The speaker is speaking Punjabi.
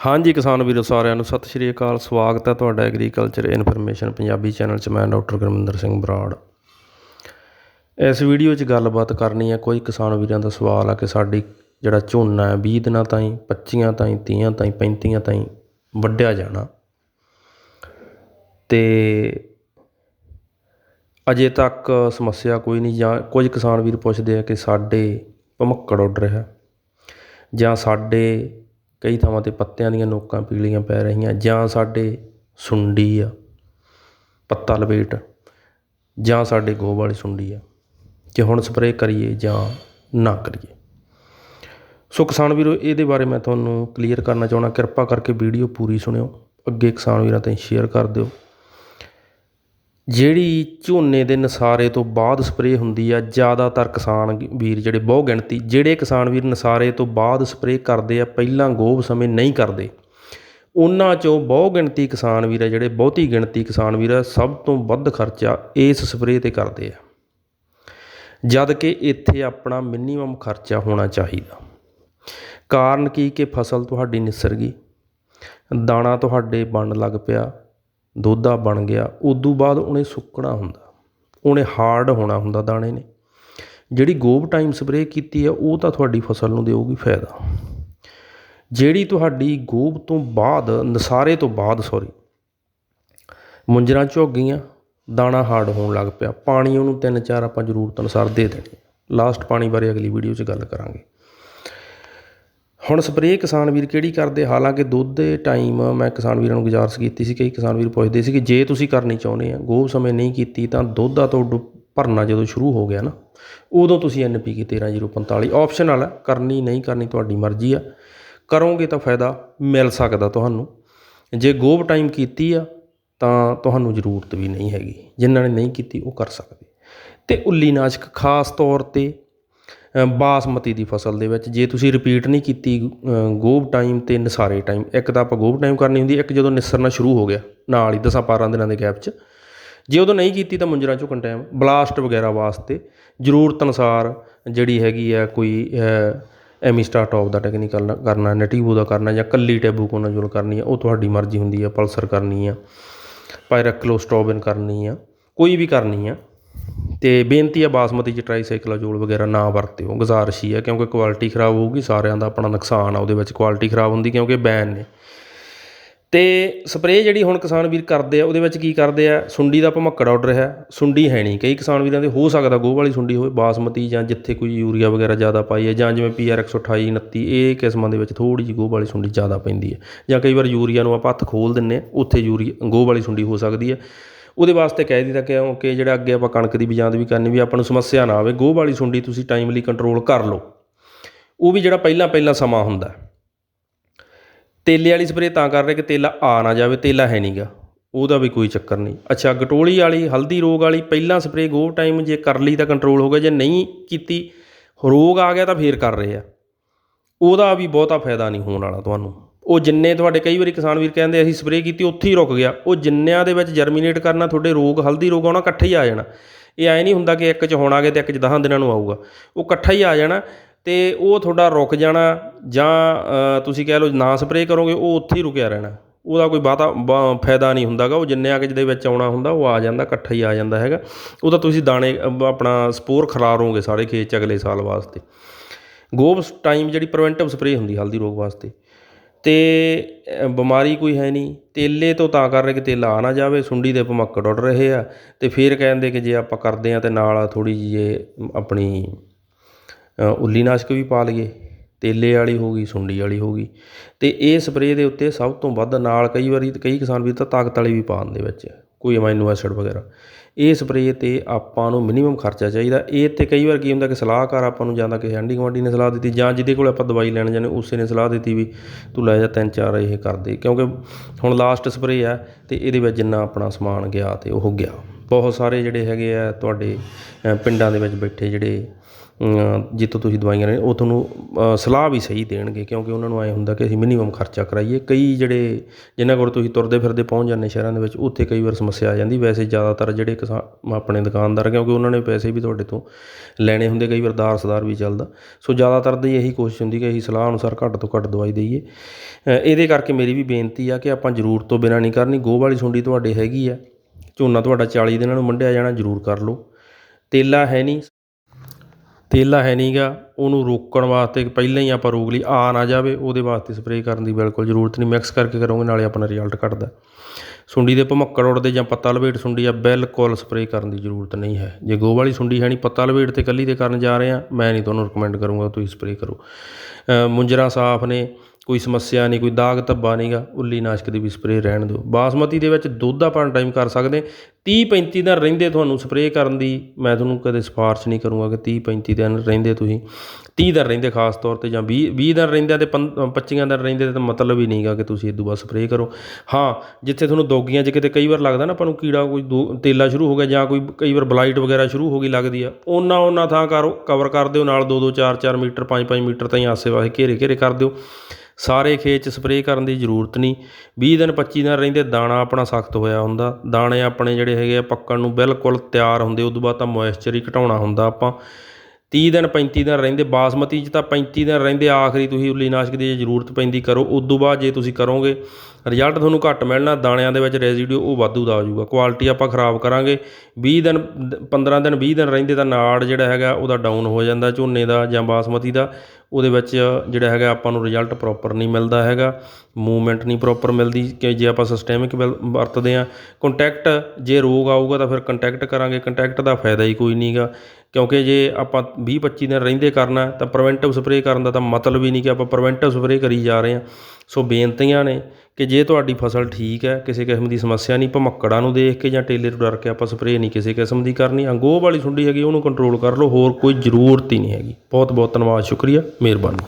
ਹਾਂਜੀ ਕਿਸਾਨ ਵੀਰੋ ਸਾਰਿਆਂ ਨੂੰ ਸਤਿ ਸ਼੍ਰੀ ਅਕਾਲ, ਸਵਾਗਤ ਹੈ ਤੁਹਾਡਾ ਐਗਰੀਕਲਚਰ ਇਨਫੋਰਮੇਸ਼ਨ ਪੰਜਾਬੀ ਚੈਨਲ 'ਚ ਮੈਂ ਡਾਕਟਰ ਗੁਰਮਿੰਦਰ ਸਿੰਘ ਬਰਾੜ। ਇਸ ਵੀਡੀਓ 'ਚ ਗੱਲਬਾਤ ਕਰਨੀ ਹੈ, ਕੋਈ ਕਿਸਾਨ ਵੀਰਾਂ ਦਾ ਸਵਾਲ ਆ ਕਿ ਸਾਡੀ ਜਿਹੜਾ ਝੋਨਾ ਹੈ 20 ਦਿਨਾਂ ਤਾਈਂ 25 ਤਾਈਂ 30 ਤਾਈਂ 35 ਤਾਈਂ ਵੱਢਿਆ ਜਾਣਾ। ਤੇ ਅਜੇ ਤੱਕ ਸਮੱਸਿਆ ਕੋਈ ਨਹੀਂ ਜਾਂ ਕੁਝ ਕਿਸਾਨ ਵੀਰ ਪੁੱਛਦੇ ਆ ਕਿ ਸਾਡੇ ਭਮੱਕੜ ਉੱਡ ਰਿਹਾ ਜਾਂ ਸਾਡੇ ਕਈ ਥਾਵਾਂ ਤੇ ਪੱਤਿਆਂ ਦੀਆਂ ਨੋਕਾਂ ਪੀਲੀਆਂ ਪੈ ਰਹੀਆਂ ਜਾਂ ਸਾਡੇ ਸੁੰਡੀ ਆ, ਪੱਤਾ ਲਪੇਟ, ਜਾਂ ਸਾਡੇ ਗੋਹ ਵਾਲੀ ਸੁੰਡੀ ਆ, ਕਿ ਹੁਣ ਸਪਰੇਅ ਕਰੀਏ ਜਾਂ ਨਾ ਕਰੀਏ। ਸੋ ਕਿਸਾਨ ਵੀਰੋ, ਇਹਦੇ ਬਾਰੇ ਮੈਂ ਤੁਹਾਨੂੰ ਕਲੀਅਰ ਕਰਨਾ ਚਾਹੁੰਦਾ। ਕਿਰਪਾ ਕਰਕੇ ਵੀਡੀਓ ਪੂਰੀ ਸੁਣਿਓ। ਅੱਗੇ ਕਿਸਾਨ ਵੀਰਾਂ ਤਾਈਂ ਸ਼ੇਅਰ ਕਰ ਦਿਓ। ਜਿਹੜੀ ਝੋਨੇ ਦੇ ਨਸਾਰੇ ਤੋਂ ਬਾਅਦ ਸਪਰੇਅ ਹੁੰਦੀ ਆ, ਜ਼ਿਆਦਾਤਰ ਕਿਸਾਨ ਵੀਰ ਜਿਹੜੇ ਬਹੁ ਗਿਣਤੀ, ਜਿਹੜੇ ਕਿਸਾਨ ਵੀਰ ਨਸਾਰੇ ਤੋਂ ਬਾਅਦ ਸਪਰੇਅ ਕਰਦੇ ਆ, ਪਹਿਲਾਂ ਗੋਭ ਸਮੇਂ ਨਹੀਂ ਕਰਦੇ। ਉਹਨਾਂ ਚੋਂ ਬਹੁ ਗਿਣਤੀ ਕਿਸਾਨ ਵੀਰ ਆ, ਜਿਹੜੇ ਬਹੁਤੀ ਗਿਣਤੀ ਕਿਸਾਨ ਵੀਰ ਆ, ਸਭ ਤੋਂ ਵੱਧ ਖਰਚਾ ਇਸ ਸਪਰੇਅ ਤੇ ਕਰਦੇ ਆ। ਜਦ ਕਿ ਇੱਥੇ ਆਪਣਾ ਮਿਨੀਮਮ ਖਰਚਾ ਹੋਣਾ ਚਾਹੀਦਾ। ਕਾਰਨ ਕੀ? ਕਿ ਫਸਲ ਤੁਹਾਡੀ ਨਿਸਰ ਗਈ ਦਾਣਾ ਤੁਹਾਡੇ ਬਣਨ ਲੱਗ ਪਿਆ ਦੋਧਾ ਬਣ ਗਿਆ, ਉਦੋਂ ਬਾਅਦ ਉਹਨੇ ਸੁੱਕਣਾ ਹੁੰਦਾ, ਉਹਨੇ ਹਾਰਡ ਹੋਣਾ ਹੁੰਦਾ ਦਾਣੇ ਨੇ। ਜਿਹੜੀ ਗੋਬ ਟਾਈਮ ਸਪਰੇਅ ਕੀਤੀ ਆ, ਉਹ ਤਾਂ ਤੁਹਾਡੀ ਫਸਲ ਨੂੰ ਦੇਊਗੀ ਫਾਇਦਾ। ਜਿਹੜੀ ਤੁਹਾਡੀ ਗੋਬ ਤੋਂ ਬਾਅਦ, ਨਸਾਰੇ ਤੋਂ ਬਾਅਦ ਸੌਰੀ ਮੁੰਜਰਾਂ ਝੁੱਗ ਗਈਆਂ, ਦਾਣਾ ਹਾਰਡ ਹੋਣ ਲੱਗ ਪਿਆ, ਪਾਣੀ ਉਹਨੂੰ ਤਿੰਨ ਚਾਰ ਆਪਾਂ ਜ਼ਰੂਰਤ ਅਨੁਸਾਰ ਦੇ ਦੇਣੀ ਲਾਸਟ ਪਾਣੀ ਬਾਰੇ ਅਗਲੀ ਵੀਡੀਓ 'ਚ ਗੱਲ ਕਰਾਂਗੇ। ਹੁਣ ਸਪਰੇਅ ਕਿਸਾਨ ਵੀਰ ਕਿਹੜੀ ਕਰਦੇ? ਹਾਲਾਂਕਿ ਦੁੱਧ ਦੇ ਟਾਈਮ ਮੈਂ ਕਿਸਾਨ ਵੀਰਾਂ ਨੂੰ ਗੁਜ਼ਾਰਿਸ਼ ਕੀਤੀ ਸੀ, ਕਈ ਕਿਸਾਨ ਵੀਰ ਪੁੱਛਦੇ ਸੀ ਕਿ ਜੇ ਤੁਸੀਂ ਕਰਨੀ ਚਾਹੁੰਦੇ ਆ ਗੋਭ ਸਮੇਂ ਨਹੀਂ ਕੀਤੀ ਤਾਂ ਦੁੱਧ ਦਾ ਤੋਂ ਭਰਨਾ ਜਦੋਂ ਸ਼ੁਰੂ ਹੋ ਗਿਆ ਨਾ, ਉਦੋਂ ਤੁਸੀਂ ਐਨਪੀਕੇ 13045 ਆਪਸ਼ਨਲ ਹੈ ਕਰਨੀ ਨਹੀਂ ਕਰਨੀ ਤੁਹਾਡੀ ਮਰਜ਼ੀ ਆ, ਕਰੋਗੇ ਤਾਂ ਫਾਇਦਾ ਮਿਲ ਸਕਦਾ ਤੁਹਾਨੂੰ, ਜੇ ਗੋਭ ਟਾਈਮ ਕੀਤੀ ਆ ਤਾਂ ਤੁਹਾਨੂੰ ਜ਼ਰੂਰਤ ਵੀ ਨਹੀਂ ਹੈਗੀ, ਜਿਨ੍ਹਾਂ ਨੇ ਨਹੀਂ ਕੀਤੀ ਉਹ ਕਰ ਸਕਦੇ, ਤੇ ਉੱਲੀ ਨਾਸ਼ਕ ਖਾਸ ਤੌਰ ਤੇ ਬਾਸਮਤੀ ਦੀ ਫਸਲ ਦੇ ਵਿੱਚ। ਜੇ ਤੁਸੀਂ ਰਿਪੀਟ ਨਹੀਂ ਕੀਤੀ ਗੋਭ ਟਾਈਮ ਅਤੇ ਨਸਾਰੇ ਟਾਈਮ ਇੱਕ ਤਾਂ ਆਪਾਂ ਗੋਭ ਟਾਈਮ ਕਰਨੀ ਹੁੰਦੀ, ਇੱਕ ਜਦੋਂ ਨਿਸਰਨਾ ਸ਼ੁਰੂ ਹੋ ਗਿਆ, ਨਾਲ ਹੀ 10 12 ਦਿਨਾਂ ਦੇ ਗੈਪ 'ਚ। ਜੇ ਉਦੋਂ ਨਹੀਂ ਕੀਤੀ ਤਾਂ ਮੁੰਜਰਾ ਝੁਕਣ ਟਾਈਮ ਬਲਾਸਟ ਵਗੈਰਾ ਵਾਸਤੇ ਜ਼ਰੂਰਤ ਅਨੁਸਾਰ ਜਿਹੜੀ ਹੈਗੀ ਆ ਕੋਈ ਐਮੀਸਟਾ ਟੌਪ ਦਾ ਟੈਕਨੀਕਲ ਕਰਨਾ ਨਟੀਵੋ ਦਾ ਕਰਨਾ ਜਾਂ ਕੱਲੀ ਟੈਬੂਕੋਨਾਜੋਲ ਕਰਨੀ ਆ, ਉਹ ਤੁਹਾਡੀ ਮਰਜ਼ੀ ਹੁੰਦੀ ਆ, ਪਲਸਰ ਕਰਨੀ ਆ, ਪਾਇਰਕਲੋਸਟੋਬਿਨ ਕਰਨੀ ਆ, ਕੋਈ ਵੀ ਕਰਨੀ ਆ। ਅਤੇ ਬੇਨਤੀ ਆ ਬਾਸਮਤੀ ਚ ਟਰਾਈਸਾਈਕਲਾਜੋਲ ਵਗੈਰਾ ਨਾ ਵਰਤਿਓ, ਗੁਜ਼ਾਰਿਸ਼ ਹੀ ਹੈ ਕਿਉਂਕਿ ਕੁਆਲਿਟੀ ਖਰਾਬ ਹੋਊਗੀ, ਸਾਰਿਆਂ ਦਾ ਆਪਣਾ ਨੁਕਸਾਨ ਆ, ਉਹਦੇ ਵਿੱਚ ਕੁਆਲਿਟੀ ਖਰਾਬ ਹੁੰਦੀ ਕਿਉਂਕਿ ਬੈਨ ਨੇ। ਅਤੇ ਸਪਰੇਅ ਜਿਹੜੀ ਹੁਣ ਕਿਸਾਨ ਵੀਰ ਕਰਦੇ ਆ, ਉਹਦੇ ਵਿੱਚ ਕੀ ਕਰਦੇ ਆ, ਸੁੰਡੀ ਦਾ ਭਮੱਕੜ ਆਰਡਰ ਹੈ, ਸੁੰਡੀ ਹੈ ਨਹੀਂ। ਕਈ ਕਿਸਾਨ ਵੀਰਾਂ ਦੇ ਹੋ ਸਕਦਾ ਗੋਹ ਵਾਲੀ ਸੁੰਡੀ ਹੋਵੇ, ਬਾਸਮਤੀ ਜਾਂ ਜਿੱਥੇ ਕੋਈ ਯੂਰੀਆ ਵਗੈਰਾ ਜ਼ਿਆਦਾ ਪਾਈ ਹੈ, ਜਾਂ ਜਿਵੇਂ ਪੀਆਰ 128 29 ਇਹ ਕਿਸਮਾਂ ਦੇ ਵਿੱਚ ਥੋੜੀ ਜਿਹੀ ਗੋਹ ਵਾਲੀ ਸੁੰਡੀ ਜ਼ਿਆਦਾ ਪੈਂਦੀ ਹੈ। ਜਾਂ ਕਈ ਵਾਰ ਯੂਰੀਆ ਨੂੰ ਆਪਾਂ ਹੱਥ ਖੋਲ ਦਿੰਨੇ ਆ ਉੱਥੇ ਯੂਰੀਆ ਗੋਹ ਵਾਲੀ ਸੁੰਡੀ ਹੋ ਸਕਦੀ ਹੈ। ਉਹਦੇ ਵਾਸਤੇ ਕਹਿ ਦਿੱਤਾ ਕਿਉਂਕਿ ਜਿਹੜਾ ਅੱਗੇ ਆਪਾਂ ਕਣਕ ਦੀ ਬਿਜਾਂਦ ਵੀ ਕਰਨੀ ਵੀ ਆਪਾਂ ਨੂੰ ਸਮੱਸਿਆ ਨਾ ਆਵੇ, ਗੋਹ ਵਾਲੀ ਸੁੰਡੀ ਤੁਸੀਂ ਟਾਈਮਲੀ ਕੰਟਰੋਲ ਕਰ ਲਓ। ਉਹ ਵੀ ਜਿਹੜਾ ਪਹਿਲਾਂ ਪਹਿਲਾਂ ਸਮਾਂ ਹੁੰਦਾ। ਤੇਲੇ ਵਾਲੀ ਸਪਰੇਅ ਤਾਂ ਕਰ ਰਹੇ ਕਿ ਤੇਲਾ ਆ ਨਾ ਜਾਵੇ, ਤੇਲਾ ਹੈ ਨਹੀਂਗਾ ਉਹਦਾ ਵੀ ਕੋਈ ਚੱਕਰ ਨਹੀਂ। ਅੱਛਾ, ਗਟੋਲੀ ਵਾਲੀ, ਹਲਦੀ ਰੋਗ ਵਾਲੀ, ਪਹਿਲਾਂ ਸਪਰੇਅ ਗੋ ਟਾਈਮ ਜੇ ਕਰ ਲਈ ਤਾਂ ਕੰਟਰੋਲ ਹੋ ਗਿਆ, ਜੇ ਨਹੀਂ ਕੀਤੀ, ਰੋਗ ਆ ਗਿਆ ਤਾਂ ਫੇਰ ਕਰ ਰਹੇ ਆ। ਉਹਦਾ ਵੀ ਬਹੁਤਾ ਫਾਇਦਾ ਨਹੀਂ ਹੋਣ ਵਾਲਾ ਤੁਹਾਨੂੰ। ਉਹ ਜਿੰਨੇ ਤੁਹਾਡੇ ਕਈ ਵਾਰੀ ਕਿਸਾਨ ਵੀਰ ਕਹਿੰਦੇ ਅਸੀਂ ਸਪਰੇਅ ਕੀਤੀ, ਉੱਥੇ ਹੀ ਰੁਕ ਗਿਆ। ਉਹ ਜਿੰਨਿਆਂ ਦੇ ਵਿੱਚ ਜਰਮੀਨੇਟ ਕਰਨਾ, ਤੁਹਾਡੇ ਰੋਗ, ਹਲਦੀ ਰੋਗ ਆਉਣਾ, ਇਕੱਠੇ ਹੀ ਆ ਜਾਣਾ। ਇਹ ਐ ਨਹੀਂ ਹੁੰਦਾ ਕਿ ਇੱਕ 'ਚ ਹੋਣਾ ਆ ਗਿਆ ਤੇ ਇੱਕ 'ਚ 10 ਦਿਨਾਂ ਨੂੰ ਆਊਗਾ। ਉਹ ਇਕੱਠਾ ਹੀ ਆ ਜਾਣਾ ਤੇ ਉਹ ਤੁਹਾਡਾ ਰੁਕ ਜਾਣਾ ਜਾਂ ਤੁਸੀਂ ਕਹਿ ਲਓ ਨਾ ਸਪਰੇਅ ਕਰੋਗੇ, ਉਹ ਉੱਥੇ ਹੀ ਰੁਕਿਆ ਰਹਿਣਾ। ਉਹਦਾ ਕੋਈ ਬਾਤਾ, ਬ- ਫਾਇਦਾ ਨਹੀਂ ਹੁੰਦਾਗਾ। ਉਹ ਜਿੰਨੇ ਆ ਦੇ ਵਿੱਚ ਆਉਣਾ ਹੁੰਦਾ, ਉਹ ਆ ਜਾਂਦਾ, ਇਕੱਠਾ ਹੀ ਆ ਜਾਂਦਾ ਹੈਗਾ। ਉਹਦਾ ਤੁਸੀਂ ਦਾਣੇ ਆਪਣਾ ਸਪੋਰ ਖਲਾਰੋਗੇ ਸਾਰੇ ਖੇਤ 'ਚ ਅਗਲੇ ਸਾਲ ਵਾਸਤੇ। ਗੋਬਸ ਟਾਈਮ ਜਿਹੜੀ ਪ੍ਰੀਵੈਂਟਿਵ ਸਪਰੇਅ ਹੁੰਦੀ, ਹਲਦੀ ਰੋਗ ਵਾਸਤੇ। ਅਤੇ ਬਿਮਾਰੀ ਕੋਈ ਹੈ ਨਹੀਂ। ਤੇਲੇ ਤੋਂ ਤਾਂ ਕਰ ਰਹੇ ਕਿ ਤੇਲਾ ਆ ਨਾ ਜਾਵੇ, ਸੁੰਡੀ ਦੇ ਭਮੱਕੜ ਉੱਡ ਰਹੇ ਆ। ਅਤੇ ਫਿਰ ਕਹਿੰਦੇ ਕਿ ਜੇ ਆਪਾਂ ਕਰਦੇ ਹਾਂ ਤਾਂ ਨਾਲ ਥੋੜ੍ਹੀ ਜਿਹੀ ਆਪਣੀ ਉੱਲੀ ਨਾਸ਼ਕ ਵੀ ਪਾ ਲਈਏ। ਤੇਲੇ ਵਾਲੀ ਹੋ ਗਈ, ਸੁੰਡੀ ਵਾਲੀ ਹੋ ਗਈ। ਅਤੇ ਇਹ ਸਪਰੇਅ ਦੇ ਉੱਤੇ ਸਭ ਤੋਂ ਵੱਧ ਨਾਲ ਕਈ ਵਾਰੀ ਕਈ ਕਿਸਾਨ ਵੀ ਤਾਂ ਤਾਕਤ ਵਾਲੀ ਵੀ ਪਾ ਦਿੰਦੇ ਵਿੱਚ, ਕੋਈ ਅਮਾਈਨੋ ਐਸਿਡ ਵਗੈਰਾ। ਇਹ ਸਪਰੇਅ ਤੇ ਆਪਾਂ ਨੂੰ ਮਿਨੀਮਮ ਖਰਚਾ ਚਾਹੀਦਾ। ਇਹ ਤੇ ਕਈ ਵਾਰ ਕੀ ਹੁੰਦਾ ਕਿ ਸਲਾਹਕਾਰ ਆਪਾਂ ਨੂੰ ਜਾਂ ਤਾਂ ਕਿਸੇ ਆਂਢੀ ਗੁਆਂਢੀ ਨੇ ਸਲਾਹ ਦਿੱਤੀ ਜਾਂ ਜਿਹਦੇ ਕੋਲ ਆਪਾਂ ਦਵਾਈ ਲੈਣ ਜਾਂਦੇ, ਉਸੇ ਨੇ ਸਲਾਹ ਦਿੱਤੀ ਵੀ ਤੂੰ ਲੈ ਜਾ ਤਿੰਨ ਚਾਰ ਇਹ ਕਰ ਦੇ। ਕਿਉਂਕਿ ਹੁਣ ਲਾਸਟ ਸਪਰੇਅ ਆ ਅਤੇ ਇਹਦੇ ਵਿੱਚ ਜਿੰਨਾ ਆਪਣਾ ਸਮਾਨ ਗਿਆ ਤੇ ਉਹ ਗਿਆ। ਬਹੁਤ ਸਾਰੇ ਜਿਹੜੇ ਹੈਗੇ ਆ ਤੁਹਾਡੇ ਪਿੰਡਾਂ ਦੇ ਵਿੱਚ ਬੈਠੇ ਜਿਹੜੇ ਜਿੱਥੋਂ ਤੁਸੀਂ ਦਵਾਈਆਂ ਲੈ ਉਹ ਤੁਹਾਨੂੰ ਸਲਾਹ ਵੀ ਸਹੀ ਦੇਣਗੇ, ਕਿਉਂਕਿ ਉਹਨਾਂ ਨੂੰ ਐ ਹੁੰਦਾ ਕਿ ਅਸੀਂ ਮਿਨੀਮਮ ਖਰਚਾ ਕਰਾਈਏ। ਕਈ ਜਿਹੜੇ, ਜਿਨ੍ਹਾਂ ਕੋਲ ਤੁਸੀਂ ਤੁਰਦੇ ਫਿਰਦੇ ਪਹੁੰਚ ਜਾਂਦੇ ਸ਼ਹਿਰਾਂ ਦੇ ਵਿੱਚ, ਉੱਥੇ ਕਈ ਵਾਰ ਸਮੱਸਿਆ ਆ ਜਾਂਦੀ। ਵੈਸੇ ਜ਼ਿਆਦਾਤਰ ਜਿਹੜੇ ਕਿਸਾਨ, ਆਪਣੇ ਦੁਕਾਨਦਾਰ, ਕਿਉਂਕਿ ਉਹਨਾਂ ਨੇ ਪੈਸੇ ਵੀ ਤੁਹਾਡੇ ਤੋਂ ਲੈਣੇ ਹੁੰਦੇ, ਕਈ ਵਾਰ ਦਾਰ ਸਦਾਰ ਵੀ ਚੱਲਦਾ। ਸੋ ਜ਼ਿਆਦਾਤਰ ਦੀ ਇਹੀ ਕੋਸ਼ਿਸ਼ ਹੁੰਦੀ ਕਿ ਅਸੀਂ ਸਲਾਹ ਅਨੁਸਾਰ ਘੱਟ ਤੋਂ ਘੱਟ ਦਵਾਈ ਦਈਏ। ਇਹਦੇ ਕਰਕੇ ਮੇਰੀ ਵੀ ਬੇਨਤੀ ਆ ਕਿ ਆਪਾਂ ਜ਼ਰੂਰਤ ਤੋਂ ਬਿਨਾਂ ਨਹੀਂ ਕਰਨੀ। ਗੋਹ ਵਾਲੀ ਸੁੰਡੀ ਤੁਹਾਡੇ ਹੈਗੀ ਆ। ਝੋਨਾ ਤੁਹਾਡਾ 40 ਦਿਨਾਂ ਨੂੰ ਮੰਡਿਆ ਜਾਣਾ, ਜ਼ਰੂਰ ਕਰ ਲਓ। ਤੇਲਾ ਹੈ ਨਹੀਂ। ਤੇਲਾ ਹੈ ਨਹੀਂ ਗਾ ਉਹਨੂੰ ਰੋਕਣ ਵਾਸਤੇ ਪਹਿਲਾਂ ਹੀ ਆਪਾਂ ਰੋਕ ਲਈ ਆ ਨਾ ਜਾਵੇ ਉਹਦੇ ਵਾਸਤੇ ਸਪਰੇਅ ਕਰਨ ਦੀ ਬਿਲਕੁਲ ਜ਼ਰੂਰਤ ਨਹੀਂ ਮਿਕਸ ਕਰਕੇ ਕਰੋਗੇ ਨਾਲੇ ਆਪਣਾ ਰਿਜ਼ਲਟ ਘਟਦਾ। ਸੁੰਡੀ ਦੇ ਭਮੱਕੜ ਉੱਡਦੇ ਜਾਂ ਪੱਤਾ ਲਵੇਟ ਸੁੰਡੀ ਆ ਬਿਲਕੁਲ ਸਪਰੇਅ ਕਰਨ ਦੀ ਜ਼ਰੂਰਤ ਨਹੀਂ ਹੈ। ਜੇ ਗੋ ਵਾਲੀ ਸੁੰਡੀ ਹੈ ਨਹੀਂ ਪੱਤਾ ਲਵੇਟ ਤੇ ਕੱਲੀ ਤੇ ਕਰਨ ਜਾ ਰਹੇ ਆ ਮੈਂ ਨਹੀਂ ਤੁਹਾਨੂੰ ਰਿਕਮੈਂਡ ਕਰੂੰਗਾ ਤੁਸੀਂ ਸਪਰੇਅ ਕਰੋ। ਅ, ਮੁੰਜਰਾ ਸਾਫ਼ ਨੇ ਕੋਈ ਸਮੱਸਿਆ ਨਹੀਂ ਕੋਈ ਦਾਗ ਧੱਬਾ ਨਹੀਂਗਾ ਉੱਲੀ ਨਾਸ਼ਕ ਦੀ ਵੀ ਸਪਰੇਅ ਰਹਿਣ ਦਿਓ। ਬਾਸਮਤੀ ਦੇ ਵਿੱਚ ਦੁੱਧ ਆਪਾਂ ਟਾਈਮ ਕਰ ਸਕਦੇ 30 35 ਦਿਨ ਰਹਿੰਦੇ ਤੁਹਾਨੂੰ ਸਪਰੇਅ ਕਰਨ ਦੀ, ਮੈਂ ਤੁਹਾਨੂੰ ਕਦੇ ਸਿਫਾਰਿਸ਼ ਨਹੀਂ ਕਰੂੰਗਾ ਕਿ 30 35 ਦਿਨ ਰਹਿੰਦੇ ਤੁਸੀਂ। 30 ਦਿਨ ਰਹਿੰਦੇ ਖਾਸ ਤੌਰ ਤੇ ਜਾਂ 20 20 ਦਿਨ ਰਹਿੰਦੇ ਤੇ 25 ਦਿਨ ਰਹਿੰਦੇ ਤਾਂ ਮਤਲਬ ਹੀ ਨਹੀਂਗਾ ਕਿ ਤੁਸੀਂ ਇਦੋਂ ਬਾਅਦ ਸਪਰੇਅ ਕਰੋ। ਹਾਂ, ਜਿੱਥੇ ਤੁਹਾਨੂੰ ਦੋਗੀਆਂ 'ਚ ਕਿਤੇ ਕਈ ਵਾਰ ਲੱਗਦਾ ਨਾ ਆਪਾਂ ਨੂੰ ਕੀੜਾ ਕੋਈ ਦੋ- ਤੇਲਾ ਸ਼ੁਰੂ ਹੋ ਗਿਆ ਜਾਂ ਕੋਈ ਕਈ ਵਾਰ ਬਲਾਈਟ ਵਗੈਰਾ ਸ਼ੁਰੂ ਹੋ ਗਈ ਲੱਗਦੀ ਆ ਉਹਨਾਂ ਉਹਨਾਂ ਥਾਂ ਕਰੋ ਕਵਰ ਕਰ ਦਿਓ, ਨਾਲ 2 2 4 4 ਮੀਟਰ 5 5 ਮੀਟਰ ਤਾਈਂ ਆਸੇ ਪਾਸੇ ਘੇਰੇ ਘੇਰੇ ਕਰ ਦਿਓ। ਸਾਰੇ ਖੇਤ 'ਚ ਸਪਰੇਅ ਕਰਨ ਦੀ ਜ਼ਰੂਰਤ ਨਹੀਂ। 20 ਦਿਨ 25 ਦਿਨ ਰਹਿੰਦੇ, ਦਾਣਾ ਆਪਣਾ ਸਖਤ ਹੋਇਆ ਹੁੰਦਾ। ਦਾਣੇ ਆਪਣੇ ਜਿਹੜੇ ਹੈਗੇ ਆ ਪੱਕਣ ਨੂੰ ਬਿਲਕੁਲ ਤਿਆਰ ਹੁੰਦੇ, ਉਦੋਂ ਬਾਅਦ ਤਾਂ ਮੋਇਸਚਰ ਹੀ ਘਟਾਉਣਾ ਹੁੰਦਾ ਆਪਾਂ। 30 ਦਿਨ 35 ਦਿਨ ਰਹਿੰਦੇ, ਬਾਸਮਤੀ 'ਚ ਤਾਂ 35 ਦਿਨ ਰਹਿੰਦੇ, ਆਖਰੀ ਤੁਸੀਂ ਉੱਲੀਨਾਸ਼ਕ ਦੀ ਜੇ ਜ਼ਰੂਰਤ ਪੈਂਦੀ ਕਰੋ, ਉਦੋਂ ਬਾਅਦ ਜੇ ਤੁਸੀਂ ਕਰੋਗੇ ਰਿਜ਼ਲਟ ਤੁਹਾਨੂੰ ਘੱਟ ਮਿਲਣਾ, ਦਾਣਿਆਂ ਦੇ ਵਿੱਚ ਰੈਜ਼ੀਡਿਊ ਉਹ ਵਾਧੂ ਦਾ ਆ ਜਾਊਗਾ ਕੁਆਲਿਟੀ ਆਪਾਂ ਖਰਾਬ ਕਰਾਂਗੇ 20 ਦਿਨ 15 ਦਿਨ 20 ਦਿਨ ਰਹਿੰਦੇ ਤਾਂ ਨਾੜ ਜਿਹੜਾ ਹੈਗਾ, ਉਹਦਾ ਡਾਊਨ ਹੋ ਜਾਂਦਾ, ਝੋਨੇ ਦਾ ਜਾਂ ਬਾਸਮਤੀ ਦਾ। ਉਹਦੇ ਵਿੱਚ ਜਿਹੜਾ ਹੈਗਾ ਆਪਾਂ ਨੂੰ ਰਿਜ਼ਲਟ ਪ੍ਰੋਪਰ ਨਹੀਂ ਮਿਲਦਾ ਹੈਗਾ ਮੂਵਮੈਂਟ ਨਹੀਂ ਪ੍ਰੋਪਰ ਮਿਲਦੀ ਕਿ ਜੇ ਆਪਾਂ ਸਿਸਟੈਮਿਕ ਵਰਤਦੇ ਆ ਕੰਟੈਕਟ ਜੇ ਰੋਗ ਆਊਗਾ ਤਾਂ ਫਿਰ ਕੰਟੈਕਟ ਕਰਾਂਗੇ ਕੰਟੈਕਟ ਦਾ ਫਾਇਦਾ ਹੀ ਕੋਈ ਨਹੀਂਗਾ ਕਿਉਂਕਿ ਜੇ ਆਪਾਂ 20 25 ਦਿਨ ਰਹਿੰਦੇ ਕਰਨਾ, ਤਾਂ ਪ੍ਰੀਵੈਂਟਿਵ ਸਪਰੇਅ ਕਰਨ ਦਾ ਤਾਂ ਮਤਲਬ ਹੀ ਨਹੀਂ ਕਿ ਆਪਾਂ ਪ੍ਰੀਵੈਂਟਿਵ ਸਪਰੇਅ ਕਰੀ ਜਾ ਰਹੇ ਹਾਂ। ਸੋ ਬੇਨਤੀਆਂ ਨੇ ਕਿ ਜੇ ਤੁਹਾਡੀ ਫਸਲ ਠੀਕ ਹੈ, ਕਿਸੇ ਕਿਸਮ ਦੀ ਸਮੱਸਿਆ ਨਹੀਂ, ਭਮੱਕੜਾਂ ਨੂੰ ਦੇਖ ਕੇ ਜਾਂ ਟੇਲੇ ਤੋਂ ਡਰ ਕੇ ਆਪਾਂ ਸਪਰੇਅ ਨਹੀਂ ਕਿਸੇ ਕਿਸਮ ਦੀ ਕਰਨੀ, ਅੰਗੋਹ ਵਾਲੀ ਸੁੰਡੀ ਹੈਗੀ, ਉਹਨੂੰ ਕੰਟਰੋਲ ਕਰ ਲਓ, ਹੋਰ ਕੋਈ ਜ਼ਰੂਰਤ ਹੀ ਨਹੀਂ ਹੈਗੀ। ਬਹੁਤ ਬਹੁਤ ਧੰਨਵਾਦ, ਸ਼ੁਕਰੀਆ, ਮਿਹਰਬਾਨੀ।